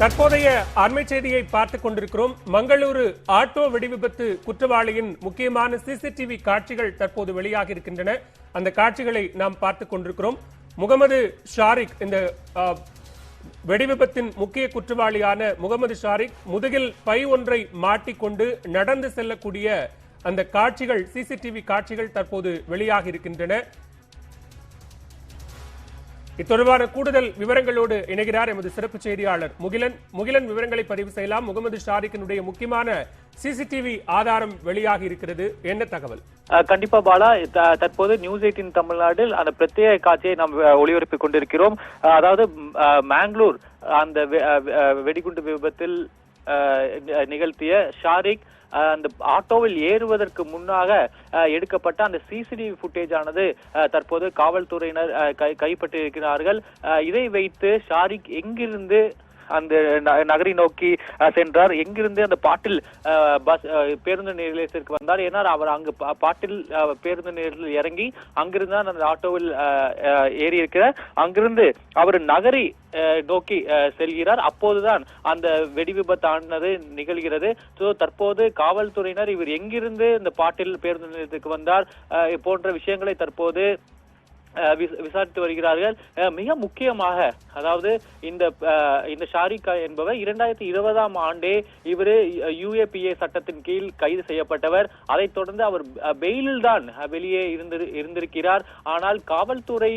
தற்போதைய அண்மை செய்தியை பார்த்துக் கொண்டிருக்கிறோம். மங்களூரு ஆட்டோ வெடிவிபத்து குற்றவாளியின் முக்கியமான சிசிடிவி காட்சிகள் தற்போது வெளியாகி இருக்கின்றன அந்த காட்சிகளை நாம் பார்த்துக் கொண்டிருக்கிறோம். முகமது ஷாரிக் இந்த வெடிவிபத்தின் முக்கிய குற்றவாளியான முகமது ஷாரிக் முதுகில் பை ஒன்றை மாட்டிக்கொண்டு நடந்து செல்லக்கூடிய அந்த காட்சிகள் சிசிடிவி காட்சிகள் தற்போது வெளியாகி இருக்கின்றன இத்தொடர்பான கூடுதல் விவரங்களோடு இணைகிறார் எமது சிறப்பு செய்தியாளர் முகிலன். முகிலன் விவரங்களை பதிவு செய்யலாம். முகமது ஷாரிக்கினுடைய முக்கியமான சிசிடிவி ஆதாரம் வெளியாகி இருக்கிறது. என்ன தகவல்? கண்டிப்பா பாலா த- தற்போது நியூஸ் எயிட்டின் தமிழ்நாட்டில் அந்த பிரத்யேக காட்சியை நாம் ஒளிபரப்பிக் கொண்டிருக்கிறோம். அதாவது மேங்களூர் அந்த வெடிகுண்டு விபத்தில் நிகழ்த்திய ஷாரிக் அந்த ஆட்டோவில் ஏறுவதற்கு முன்னாக அஹ், எடுக்கப்பட்ட அந்த சிசிடிவி ஃபுட்டேஜ் ஆனது அஹ், தற்போது காவல்துறையினர் அஹ், கை கைப்பற்றியிருக்கிறார்கள். அஹ், இதை வைத்து ஷாரிக் எங்கிருந்து அந்த ந- நகரை நோக்கி சென்றார். எங்கிருந்து அந்த பாட்டில் பஸ் பேருந்து நிலையத்திற்கு வந்தார். ஏன்னா அவர் அங்கு பாட்டில் பேருந்து நிலையத்தில் இறங்கி அங்கிருந்து தான் அந்த ஆட்டோவில் ஏறி இருக்கிறார் அங்கிருந்து அவர் நகரை நோக்கி செல்கிறார். அப்போதுதான் அந்த வெடி விபத்தானது நிகழ்கிறது. ஸோ தற்போது காவல்துறையினர் இவர் எங்கிருந்து இந்த பாட்டில் பேருந்து நிலையத்துக்கு வந்தார்? போன்ற விஷயங்களை தற்போது விசாரித்து வருகிறார்கள். மிக முக்கியமாக அதாவது இந்த இந்த ஷாரிகா என்பவர் இரண்டாயிரத்தி இருபதாம் ஆண்டே இவர் யுஏபிஏ சட்டத்தின் கீழ் கைது செய்யப்பட்டவர். அதைத் தொடர்ந்து அவர் பெயிலில் தான் வெளியே இருந்து இருந்திருக்கிறார். ஆனால் காவல்துறை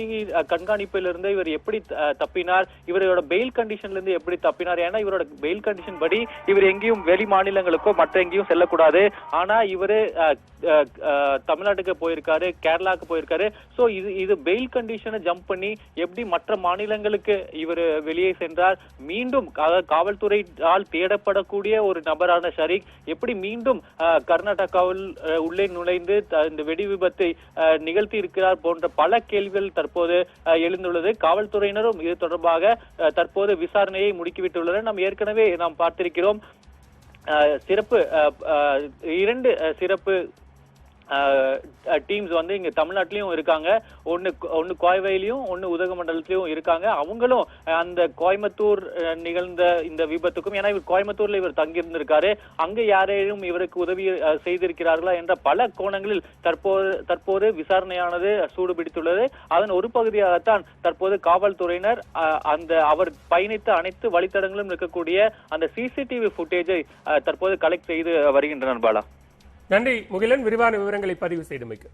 கண்காணிப்பிலிருந்து இவர் எப்படி தப்பினார்? இவரோட பெயில் கண்டிஷன்ல இருந்து எப்படி தப்பினார்? ஏன்னா இவரோட பெயில் கண்டிஷன் படி இவர் எங்கேயும் வெளி மாநிலங்களுக்கோ மற்ற எங்கேயும் செல்லக்கூடாது. ஆனா இவர் தமிழ்நாட்டுக்கு போயிருக்காரு கேரளாக்கு போயிருக்காரு. சோ இது இது பெயில் கண்டிஷனை ஜம்ப் பண்ணி எப்படி மற்ற மாநிலங்களுக்கு இவர் வெளியே சென்றார் மீண்டும் காவல்துறையால் தேடப்படக்கூடிய ஒரு நபரான ஷரீக் எப்படி மீண்டும் கர்நாடகாவில் உள்ளே நுழைந்து த- இந்த வெடி விபத்தை நிகழ்த்தி இருக்கிறார் போன்ற பல கேள்விகள் தற்போது எழுந்துள்ளது. காவல்துறையினரும் இது தொடர்பாக தற்போது விசாரணையை முடுக்கிவிட்டுள்ளனர். நாம் ஏற்கனவே நாம் பார்த்திருக்கிறோம் சிறப்பு இரண்டு சிறப்பு டீம்ஸ் வந்து இங்கே தமிழ்நாட்டிலையும் இருக்காங்க. ஒன்று ஒன்று கோயவையிலையும் ஒன்று உதகமண்டலத்திலையும் இருக்காங்க. அவங்களும் அந்த கோயம்புத்தூர் நிகழ்ந்த இந்த விபத்துக்கும் ஏன்னா இவர் கோயம்புத்தூர்ல இவர் தங்கியிருந்திருக்காரு. அங்கே யாரேனும் இவருக்கு உதவி செய்திருக்கிறார்களா என்ற பல கோணங்களில் தற்போது தற்போது விசாரணையானது சூடு பிடித்துள்ளது அதன் ஒரு பகுதியாகத்தான் தற்போது காவல்துறையினர் அந்த அவர் பயணித்த அனைத்து வழித்தடங்களும் இருக்கக்கூடிய அந்த சிசிடிவி ஃபுட்டேஜை தற்போது கலெக்ட் செய்து வருகின்றனர் பாலா. நன்றி. முகிலன் விரிவான விவரங்களை பதிவு செய்தமைக்கு